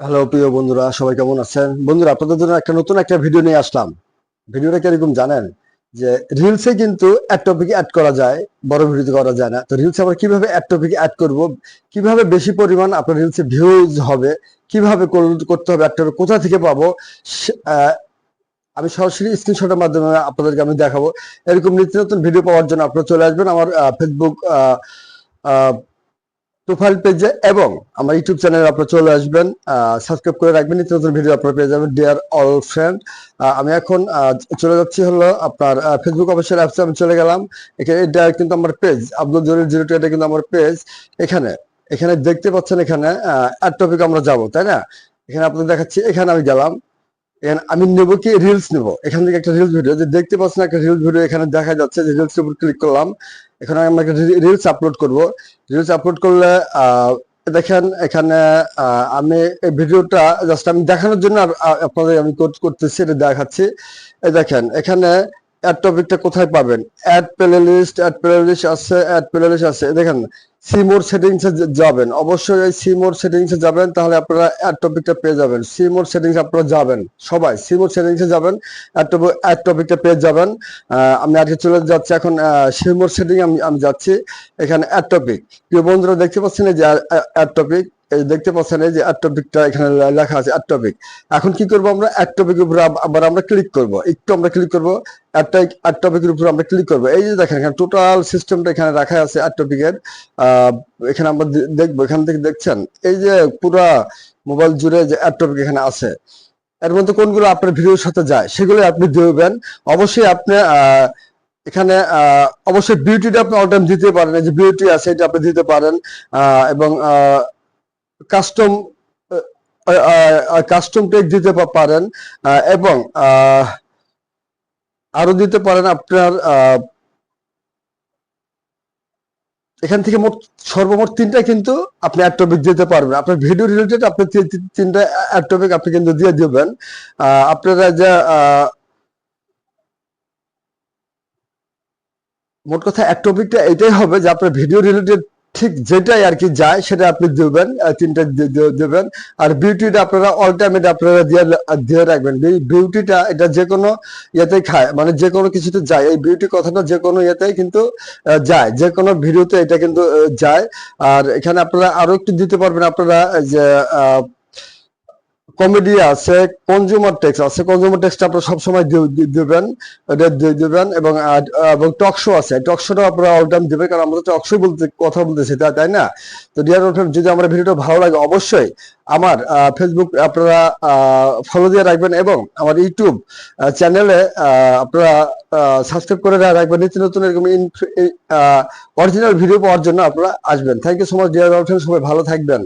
Hello প্রিয় বন্ধুরা, সবাই কেমন আছেন? বন্ধুরা, আপনাদের জন্য একটা নতুন একটা ভিডিও নিয়ে আসলাম। ভিডিওটা কীরকম জানেন? যে রিলসে কিন্তু এক টপিক অ্যাড করা যায়, বড় ভিডিওতে করা যায় না। তো রিলসে আমরা কীভাবে এক টপিক অ্যাড করব? কীভাবে বেশি পরিমাণ আপনার রিলসে ভিউজ হবে? কীভাবে করতে হবে? একটা কোথা থেকে পাবো? আমি সরাসরি স্ক্রিনশটের মাধ্যমে আপনাদেরকে আমি দেখাবো। এরকম নিত্য নতুন ভিডিও পাওয়ার জন্য আপনারা চলে আসবেন আমার ফেসবুক প্রোফাইল পেজে এবং আমার ইউটিউব চ্যানেলে আপনারা চলে আসবেন। সাবস্ক্রাইব করে রাখবেন, নিত্য নতুন ভিডিও আপনারা পেয়ে যাবেন ডিয়ার অল ফ্রেন্ড আমি এখন চলে যাচ্ছি হলো আপনার ফেসবুক অফিসিয়াল অ্যাপসে আমি চলে গেলাম। এখানে এটা কিন্তু আমার পেজ আব্দুল জলিল জিরো এটা কিন্তু আমার পেজ এখানে এখানে দেখতে পাচ্ছেন এখানে অ্যাড টপিক আমরা যাব, তাই না? এখানে আপনাদের দেখাচ্ছি, এখানে আমি গেলাম। আমি নেব কি? রিলস নেব। এখান থেকে একটা রিলস ভিডিও যে দেখতে পাচ্ছেন একটা রিলস ভিডিও এখানে দেখা যাচ্ছে যে রিলস উপর ক্লিক করলাম। এখন আমরা একটা রিলস আপলোড করব। রিলস আপলোড করলে দেখেন এখানে আমি এই ভিডিওটা জাস্ট আমি দেখানোর জন্য আপনাদের আমি করতেছি, এটা দেখাচ্ছি। দেখেন, এখানে অ্যাড টপিকটা কোথায় পাবেন? Add playlist add playlist add add play list আছে। দেখেন সিমোর সেটিংস যাবেন। অবশ্যই এই সিমোর সেটিংস যাবেন, তাহলে আপনারা অ্যাড টপিকটা পেয়ে যাবেন। সিমোর সেটিংস আপনারা যাবেন, সবাই সিমোর সেটিংস যাবেন অ্যাড টপিক অ্যাড টপিকটা পেয়ে যাবেন। আমি আজকে চলে যাচ্ছি এখন সিমোর সেটিং আমি আমি যাচ্ছি। এখানে অ্যাড টপিক প্রিয় বন্ধুরা, দেখতে পাচ্ছেন এই যে অ্যাড টপিক এই দেখতে পাচ্ছেন, এই যে অ্যাড টপিকটা এখানে লেখা আছে অ্যাড টপিক এখন কি করব আমরা? অ্যাড টপিকের উপরে আবার আমরা ক্লিক করব। একটু আমরা ক্লিক করব অ্যাড টপিকের উপরে আমরা ক্লিক করব। এই যে দেখেন, এখানে টোটাল সিস্টেমটা এখানে রাখা আছে অ্যাড টপিকের এখানে আমরা দেখব, এখান থেকে দেখছেন? এই যে পুরা মোবাইল জুড়ে যে অ্যাড টপিক এখানে আছে, এর মধ্যে কোনগুলো আপনার ভিডিওর সাথে যায়, সেগুলো আপনি দেবেন অবশ্যই আপনি এখানে অবশ্যই বিউটিটা আপনি অল টাইম দিতে পারেন। যে বিউটি আছে, এটা আপনি দিতে পারেন। এবং কাস্টম কাস্টম টেক দিতে পারেন এবং আরও দিতে পারেন আপনার এখান থেকে মোট সর্বমোট তিনটা কিন্তু আপনি এক টপিক দিতে পারবেন। আপনার ভিডিও রিলেটেড আপনি তিনটা এক টপিক আপনি কিন্তু দিয়ে দেবেন। আপনারা যে মোট কথা এক টপিকটা এটাই হবে যে আপনার ভিডিও রিলেটেড ঠিক যেটাই আর কি যায়, সেটা আপনি দেবেন তিনটা দেবেন। আর বিউটিটা আপনারা অল টাইম এটা আপনারা দিয়ে দিয়ে রাখবেন। বিউটিটা এটা যে কোনো ইয়েতে খায় মানে যে কোনো কিছুতে যায়। এই বিউটি কথাটা যে কোনো ইয়েতে কিন্তু যায়। যে কোনো ভিডিওতে এটা কিন্তু যায়। আর এখানে আপনারা আরও একটু দিতে পারবেন আপনারা, যে কমেডি আছে কনজিউমার টেক্স আছে। কনজিউমার টেক্সট আপনারা সবসময় দিবেন দিবেন এবং এবং টক শো আছে। টক শোটা আপনারা অল টাইম দিবেন, কারণ আমরা টক শো বলতে কথা বলতেছি তাই না? তো ডিয়ার ফ্রেন্ড যদি আমার ভিডিওটা ভালো লাগে, অবশ্যই আমার ফেসবুক আপনারা ফলো দিয়ে রাখবেন এবং আমার ইউটিউব চ্যানেলে আপনারা সাবস্ক্রাইব করে রাখবেন। নিত্য নতুন এরকম অরিজিনাল ভিডিও পাওয়ার জন্য আপনারা আসবেন। Thank you so much dear friend সবাই ভালো থাকবেন।